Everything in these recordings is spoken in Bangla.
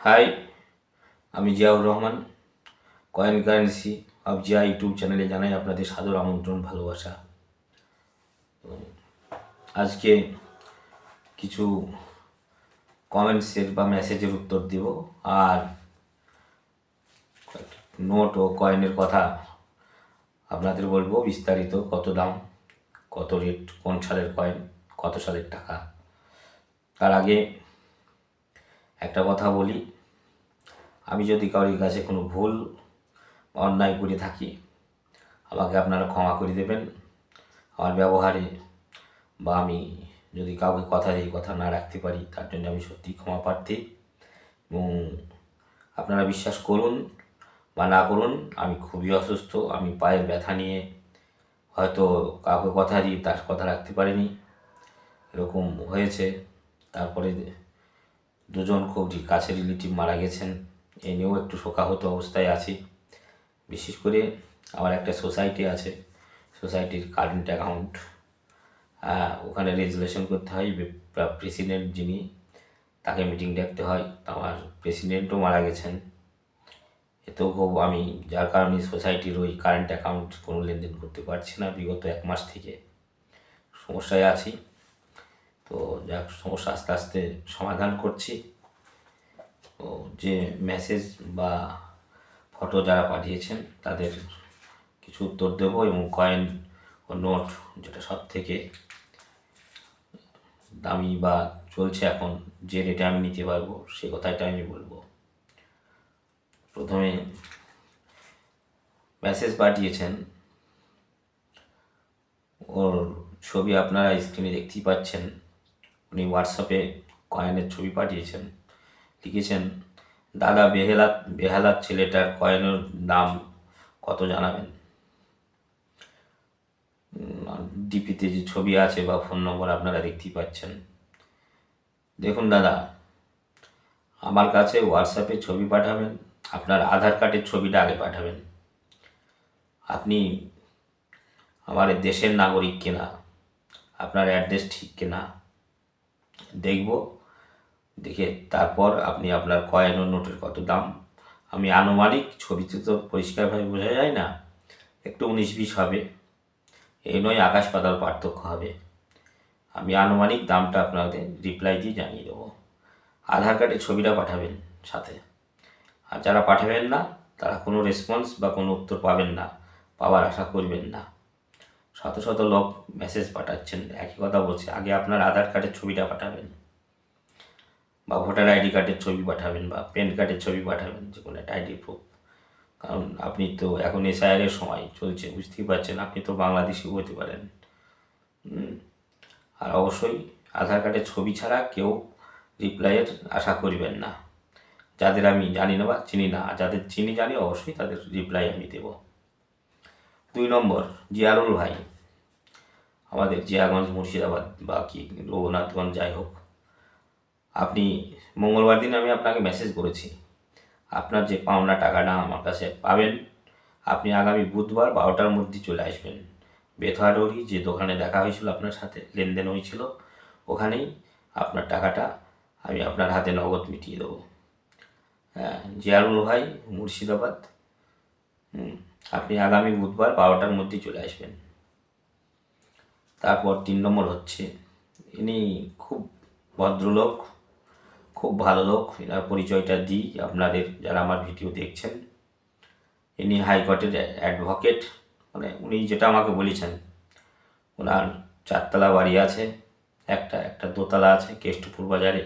হাই আমি Ziaur Rahman coin currency of Zia YouTube চ্যানেলে জানাই আপনাদের সাদর আমন্ত্রণ, ভালোবাসা। আজকে কিছু কমেন্টসের বা মেসেজের উত্তর দেব, আর নোট ও কয়েনের কথা আপনাদের বলব, বিস্তারিত, কত দাম, কত রেট কোন সালের কয়েন কত সালের টাকা। তার আগে একটা কথা বলি, আমি যদি কারোর কাছে কোনো ভুল অন্যায় করে থাকি, আমাকে আপনারা ক্ষমা করে দেবেন। আমার ব্যবহারে বা আমি যদি কাউকে কথা দিই কথা না রাখতে পারি, তার জন্য আমি সত্যিই ক্ষমা প্রার্থী। এবং আপনারা বিশ্বাস করুন বা না করুন, আমি খুবই অসুস্থ, আমি পায়ের ব্যথা নিয়ে হয়তো কাউকে কথা দিই তার কথা রাখতে পারিনি। এরকম হয়েছে। তারপরে দুজন খুব কাছের রিলেটিভ মারা গেছেন। এ নিয়েও একটু শোকাহত অবস্থায় আছি। বিশেষ করে আমার একটা সোসাইটি আছে, সোসাইটির কারেন্ট অ্যাকাউন্ট। ওখানে রেজুলেশন করতে হয় প্রেসিডেন্ট যিনি, তাকে মিটিং ডাকতে হয়। আমার প্রেসিডেন্টও মারা গেছেন। এতেও খুব আমি, যার কারণে সোসাইটির ওই কারেন্ট অ্যাকাউন্ট কোনো লেনদেন করতে পারছি না বিগত এক মাস থেকে। সমস্যায় আছি। তো যাক, সমস্যা আস্তে আস্তে সমাধান করছি। তো যে মেসেজ বা ফটো যারা পাঠিয়েছেন, তাদের কিছু উত্তর দেব এবং কয়েন ও নোট যেটা সব থেকে দামি বা চলছে এখন, যে রেটে আমি নিতে পারব, সে কথাটা আমি বলব। প্রথমে মেসেজ পাঠিয়েছেন। ওর ছবি আপনারা স্ক্রিনে দেখতেই পাচ্ছেন। উনি হোয়াটসঅ্যাপে কয়েনের ছবি পাঠিয়েছেন, লিখেছেন, দাদা বেহেলাত, বেহালাত ছেলেটার কয়েনের দাম কত জানাবেন? ডিপিতে যে ছবি আছে বা ফোন নম্বর আপনারা দেখতেই পাচ্ছেন। দেখুন দাদা, আমার কাছে হোয়াটসঅ্যাপে ছবি পাঠাবেন, আপনার আধার কার্ডের ছবিটা আগে পাঠাবেন। আপনি আমার দেশের নাগরিক কিনা, আপনার অ্যাড্রেস ঠিক কিনা দেখব। দেখে তারপর আপনি আপনার কয়েন ও নোটের কত দাম? আমি আনুমানিক ছবিতে তো পরিষ্কারভাবে বোঝা যায় না, একটু উনিশ বিশ হবে। এই নয় আকাশ পাতাল পার্থক্য হবে। আমি আনুমানিক দামটা আপনাদের রিপ্লাই দিয়ে জানিয়ে দেবো। আধার কার্ডের ছবিটা পাঠাবেন সাথে। আর যারা পাঠাবেন না, তারা কোনো রেসপন্স বা কোনো উত্তর পাবেন না। পাওয়ার আশা করবেন না। শত শত লোক মেসেজ পাঠাচ্ছেন, একই কথা বলছে, আগে আপনার আধার কার্ডের ছবিটা পাঠাবেন বা ভোটার আইডি কার্ডের ছবি পাঠাবেন বা প্যান কার্ডের ছবি পাঠাবেন, যে কোনো একটা আইডি প্রুফ কারণ আপনি তো এখন এসআইআরের সময় চলছে, বুঝতেই পারছেন, আপনি তো বাংলাদেশিও হতে পারেন। আর অবশ্যই আধার কার্ডের ছবি ছাড়া কেউ রিপ্লাইয়ের আশা করবেন না। যাদের আমি জানি না বা চিনি না আর যাদের চিনি জানি, অবশ্যই তাদের রিপ্লাই আমি দেব। দুই নম্বর জিয়ারুল ভাই। আমাদের জিয়াগঞ্জ মুর্শিদাবাদ বা কি রঘুনাথগঞ্জ যাই হোক। আপনি মঙ্গলবার দিন আমি আপনাকে মেসেজ করেছি। আপনার যে পাওনা টাকাটা আমার কাছে পাবেন আপনি আগামী বুধবার বারোটার মধ্যে চলে আসবেন। বেথুয়াডৌরি যে দোকানে দেখা হয়েছিল আপনার সাথে লেনদেন হয়েছিল ওখানেই আপনার টাকাটা আমি আপনার হাতে নগদ মিটিয়ে দেবো। হ্যাঁ জিয়ারুল ভাই মুর্শিদাবাদ। হুম, আপনি আগামী বুধবার বারোটার মধ্যে চলে আসবেন। তারপর তিন নম্বর হচ্ছে, ইনি খুব ভদ্রলোক, খুব ভালো লোক, এনার পরিচয়টা দিই, আপনাদের যারা আমার ভিডিও দেখছেন। ইনি হাইকোর্টের অ্যাডভোকেট মানে উনি যেটা আমাকে বলেছেন, ওনার চারতলা বাড়ি আছে, একটা একটা দোতলা আছে, কেষ্টপুর বাজারে।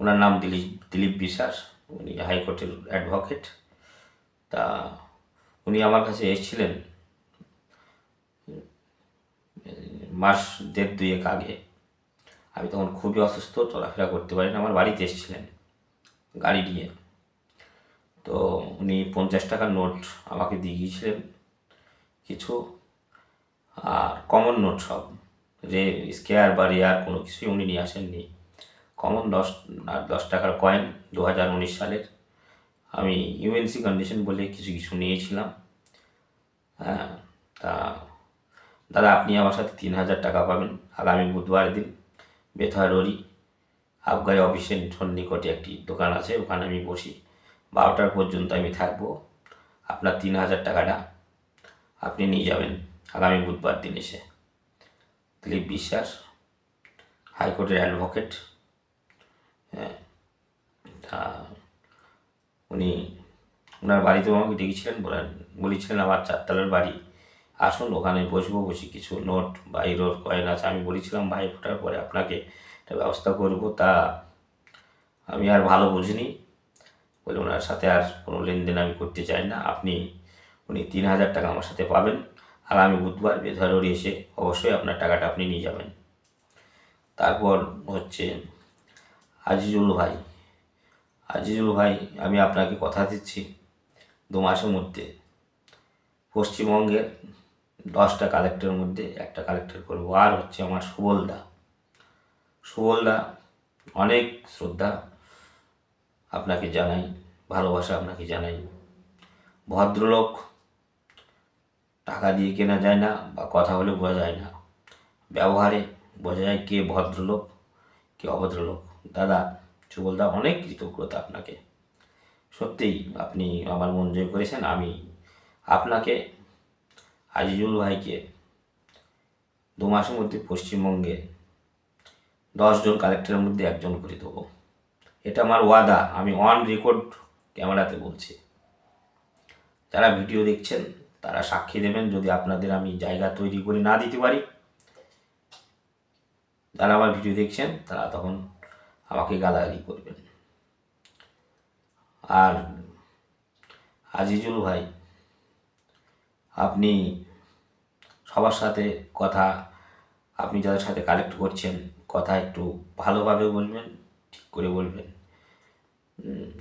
ওনার নাম দিলীপ দিলীপ বিশ্বাস, উনি হাইকোর্টের অ্যাডভোকেট তা উনি আমার কাছে এসেছিলেন, মাস দেড় দুয়েক আগে। আমি তখন খুবই অসুস্থ, চলাফেরা করতে পারি না আমার বাড়িতে এসেছিলেন গাড়ি নিয়ে। তো উনি পঞ্চাশ টাকার নোট আমাকে দিয়ে গিয়েছিলেন কিছু, আর কমন নোট সব রে স্কেয়ার বা রেয়ার কোনো কিছুই উনি নিয়ে আসেননি। কমন দশ, আর দশ টাকার কয়েন দু হাজার উনিশ সালের। আমি ইউএনসি কন্ডিশন বলে কিছু কিছু নিয়েছিলাম। হ্যাঁ তা দাদা, আপনি আমার সাথে তিন হাজার টাকা পাবেন। আগামী বুধবার দিন বেথা ররি আবগারি অফিসের সন্নিকটে একটি দোকান আছে। ওখানে আমি বসি। বারোটার পর্যন্ত আমি থাকব। আপনার তিন হাজার টাকাটা আপনি নিয়ে যাবেন আগামী বুধবার দিন এসে। দিলীপ বিশ্বাস, হাইকোর্টের অ্যাডভোকেট। হ্যাঁ তা উনি ওনার বাড়িতেও আমাকে ডেকেছিলেন বলেন বলেছিলেন আমার চারতলার বাড়ি। আসুন, ওখানে বসবো, বসে কিছু নোট বা হিরোর কয়েন আছে। আমি বলেছিলাম, ভাই, ফোটার পরে আপনাকে একটা ব্যবস্থা করব। তা আমি আর ভালো বুঝিনি। বলে ওনার সাথে আর কোনো লেনদেন আমি করতে চাই না। আপনি, উনি তিন হাজার টাকা আমার সাথে পাবেন। আগামী বুধবার বেধারোরি এসে অবশ্যই আপনার টাকাটা আপনি নিয়ে যাবেন। তারপর হচ্ছে আজিজুল ভাই। আজিজুল ভাই, আমি আপনাকে কথা দিচ্ছি দু মাসের মধ্যে। পশ্চিমবঙ্গের দশটা কালেক্টরের মধ্যে একটা কালেক্টর করব। আর হচ্ছে আমার সুবলদা। সুবলদা, অনেক শ্রদ্ধা আপনাকে জানাই, ভালোবাসা আপনাকে জানাই। ভদ্রলোক, টাকা দিয়ে কেনা যায় না বা কথা বলে বোঝা যায় না। ব্যবহারে বোঝা যায় কে ভদ্রলোক, কে অভদ্রলোক। দাদা সুবলদা অনেক কৃতজ্ঞতা আপনাকে। সত্যিই আপনি আমার মন জয় করেছেন। আমি আপনাকে, আজিজুল ভাইকে দু মাসের মধ্যে পশ্চিমবঙ্গে দশজন কালেক্টরের মধ্যে একজন করে দেবো। এটা আমার ওয়াদা। আমি অন রেকর্ড ক্যামেরাতে বলছি। যারা ভিডিও দেখছেন, তারা সাক্ষী দেবেন যদি আপনাদের আমি জায়গা তৈরি করে না দিতে পারি। যারা আমার ভিডিও দেখছেন, তারা তখন আমাকে গালাগালি করবেন। আর আজিজুল ভাই, আপনি সবার সাথে কথা, আপনি যাদের সাথে কালেক্ট করছেন, কথা একটু ভালোভাবে বলবেন, ঠিক করে বলবেন।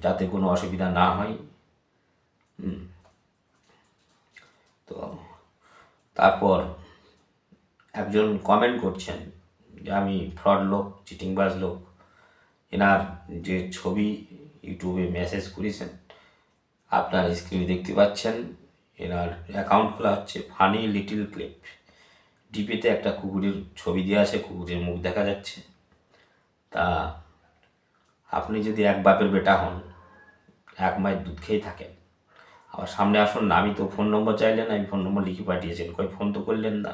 যাতে কোনো অসুবিধা না হয়। তো তারপর একজন কমেন্ট করছেন যে আমি ফ্রড লোক চিটিংবাজ লোক। এনার যে ছবি ইউটিউবে মেসেজ করেছেন, আপনার স্ক্রিনে দেখতে পাচ্ছেন, এনার অ্যাকাউন্ট খোলা হচ্ছে ফানি লিটিল ক্লিপ ডিপিতে একটা কুকুরের ছবি দেওয়া আছে, কুকুরের মুখ দেখা যাচ্ছে। তা আপনি যদি এক বাপের বেটা হন, এক মায়ের দুধ খেয়ে থাকেন, আবার সামনে আসুন না, আমি তো ফোন নম্বর চাইলেন আমি ফোন নম্বর লিখে পাঠিয়েছেন, কই ফোন তো করলেন না।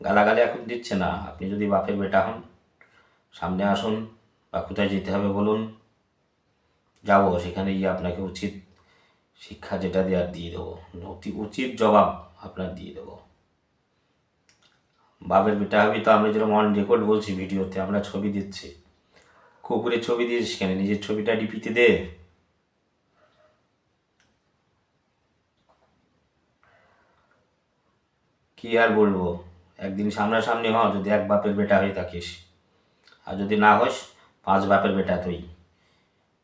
গালাগালি এখন দিচ্ছে না, আপনি যদি বাপের বেটা হন সামনে আসুন বা কোথায় যেতে হবে বলুন। যাব, সেখানে গিয়ে আপনাকে উচিত শিক্ষা যেটা দেওয়ার দিয়ে দেবো। অতি উচিত জবাব আপনার দিয়ে দেবো। বাপের বেটা হবি তো আমরা যেরকম অন রেকর্ড বলছি ভিডিওতে, আমরা ছবি দিচ্ছি। কুকুরের ছবি দিয়েছিস কেন? নিজের ছবিটা ডিপিতে দে। কি আর বলব? একদিন সামনাসামনি হ, যদি এক বাপের বেটা হয়ে থাকিস। আর যদি না হোস, পাঁচ বাপের বেটা তুই।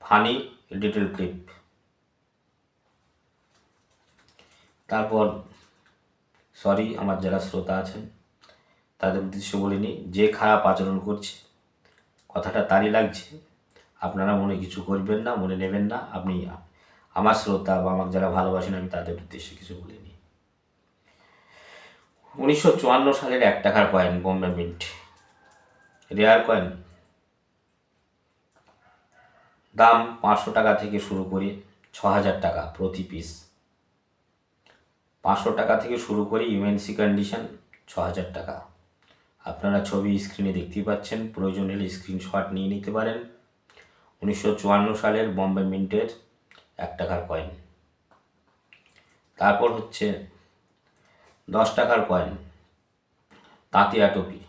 Funny little clip. তারপর, সরি, আমার যারা শ্রোতা আছেন, তাদের উদ্দেশ্য বলিনি যে খারাপ আচরণ করছে, কথাটা তারই লাগছে, আপনারা মনে কিছু করবেন না, মনে নেবেন না, আপনি আমার শ্রোতা বা আমাকে যারা ভালোবাসেন, আমি তাদের উদ্দেশ্যে কিছু বলিনি উনিশশো চুয়ান্ন সালের এক টাকার coin, Bombay mint. Rare coin দাম পাঁচশো টাকা থেকে শুরু করে ছ হাজার টাকা প্রতি পিস পাঁচশো টাকা থেকে শুরু করে ইউএনসি কন্ডিশন ছ হাজার টাকা। আপনারা ছবি স্ক্রিনে দেখতেই পাচ্ছেন, প্রয়োজন হলে স্ক্রিনশট নিয়ে নিতে পারেন। উনিশশো চুয়ান্ন সালের বম্বে মিন্টের এক টাকার কয়েন তারপর হচ্ছে দশ টাকার কয়েন তাঁতিয়া টুপি।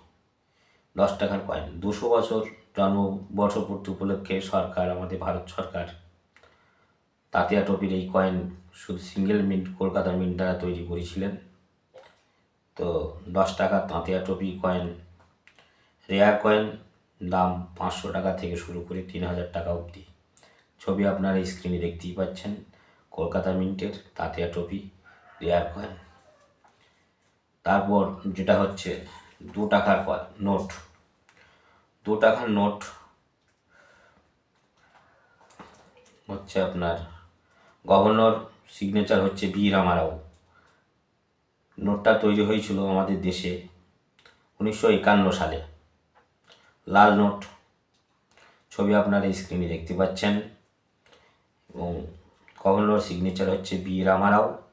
দশ টাকার কয়েন দুশো বছর জন্মবর্ষপূর্তি উপলক্ষে সরকার, আমাদের ভারত সরকার তাঁতিয়া টপির এই কয়েন শুধু সিঙ্গেল মিন্ট কলকাতা মিন্ট দ্বারা তৈরি করেছিলেন। তো দশ টাকা তাঁতিয়া টপি কয়েন রেয়ার কয়েন দাম পাঁচশো টাকা থেকে শুরু করে তিন হাজার টাকা অবধি। ছবি আপনারা স্ক্রিনে দেখতেই পাচ্ছেন, কলকাতা মিন্টের তাঁতিয়া টপি রেয়ার কয়েন তারপর যেটা হচ্ছে দু টাকার নোট। দু টাকার নোট হচ্ছে আপনার গভর্নর সিগনেচার হচ্ছে বি রামারাও। নোটটা তৈরি হয়েছিল আমাদের দেশে উনিশশো একান্ন সালে। লাল নোট, ছবি আপনারা স্ক্রিনে দেখতে পাচ্ছেন। এবং কমলোর সিগনেচার হচ্ছে বি রামারাও,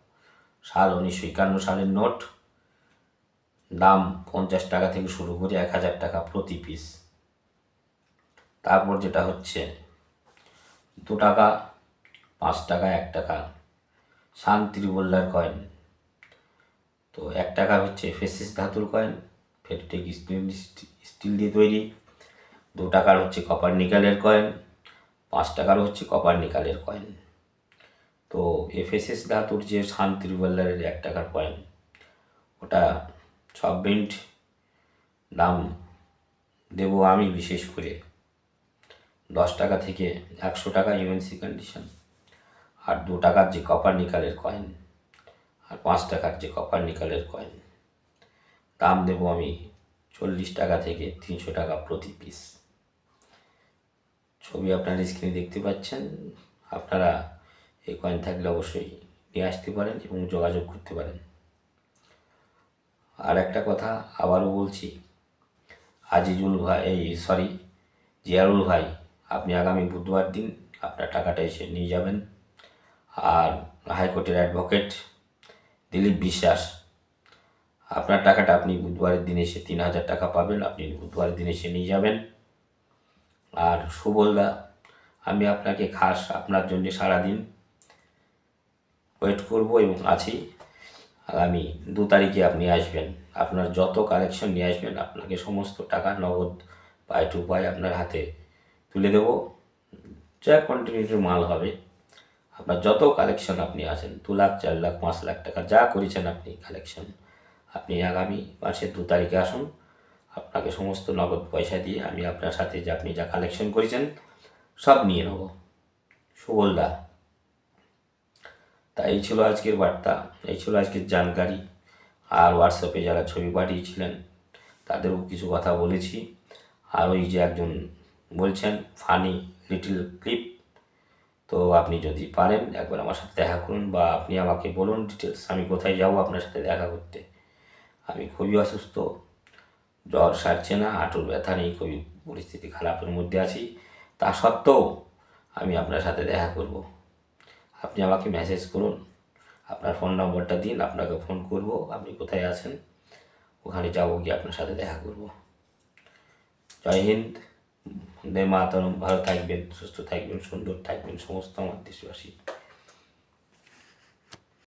সাল উনিশশো একান্ন সালের নোট। দাম পঞ্চাশ টাকা থেকে শুরু করে এক হাজার টাকা প্রতি পিস তারপর যেটা হচ্ছে, দু টাকা, পাঁচ টাকা, এক টাকা। শান ত্রিবল্লার কয়েন তো এক টাকা হচ্ছে ফেসিস ধাতুর কয়েন ফেরটেক স্টিল স্টিল দিয়ে তৈরি। দু টাকার হচ্ছে কপার নিকালের কয়েন পাঁচ টাকার হচ্ছে কপার নিকালের কয়েন তো এফএসএস ধাতুর যে শান ত্রিবল্লারের এক টাকার কয়েন ওটা সব বেন্ট দাম দেব আমি বিশেষ করে। দশ টাকা থেকে একশো টাকা ইউএনসি কন্ডিশন আর দু টাকার যে কপার নিকালের কয়েন আর পাঁচ টাকার যে কপার নিকালের কয়েন দাম দেব আমি চল্লিশ টাকা থেকে তিনশো টাকা প্রতি পিস ছবি আপনার স্ক্রিনে দেখতে পাচ্ছেন। আপনারা এই কয়েন থাকলে অবশ্যই নিয়ে আসতে পারেন এবং যোগাযোগ করতে পারেন। আর একটা কথা আবারও বলছি। আজিজুল ভাই, এই সরি জিয়ারুল ভাই, আপনি আগামী বুধবার দিন আপনার টাকাটা এসে নিয়ে যাবেন। আর হাইকোর্টের অ্যাডভোকেট দিলীপ বিশ্বাস, আপনার টাকাটা আপনি বুধবারের দিন এসে তিন হাজার টাকা পাবেন, আপনি বুধবারের দিন এসে নিয়ে যাবেন। আর সুবলদা আমি আপনাকে খাস, আপনার জন্য সারাদিন ওয়েট করব এবং আছি। আগামী দু তারিখে আপনি আসবেন। আপনার যত কালেকশন নিয়ে আসবেন, আপনাকে সমস্ত টাকা নগদ পাই টু পাই আপনার হাতে তুলে দেব। যা কন্টিনিউটির মাল হবে। আপনার যত কালেকশন আপনি আছেন, দু লাখ, চার লাখ, পাঁচ লাখ টাকা যা করেছেন আপনি কালেকশন আপনি আগামী মাসের দু তারিখে আসুন। আপনাকে সমস্ত নগদ পয়সা দিয়ে আমি আপনার সাথে যে আপনি যা কালেকশন করেছেন, সব নিয়ে নেব। সুবলদা তা এই ছিল আজকের বার্তা, এই ছিল আজকের জানকারি। আর হোয়াটসঅ্যাপে যারা ছবি পাঠিয়েছিলেন, তাদেরও কিছু কথা বলেছি। আর ওই যে একজন বলছেন, ফানি লিটল ক্লিপ। তো আপনি যদি পারেন, একবার আমার সাথে দেখা করুন বা আপনি আমাকে বলুন ডিটেলস আমি কোথায় যাব আপনার সাথে দেখা করতে। আমি খুবই অসুস্থ, জ্বর সারছে না, হাঁটুর ব্যথা নেই, খুবই পরিস্থিতি খারাপের মধ্যে আছি। তা সত্ত্বেও আমি আপনার সাথে দেখা করব। আপনি আমাকে মেসেজ করুন। আপনার ফোন নম্বরটা দিন, আপনাকে ফোন করব, আপনি কোথায় আছেন? ওখানে যাব গিয়ে আপনার সাথে দেখা করব। জয় হিন্দ। বন্দে মাতরম। ভালো থাকবেন, সুস্থ থাকবেন, সুন্দর থাকবেন, সমস্ত আমার দেশবাসী।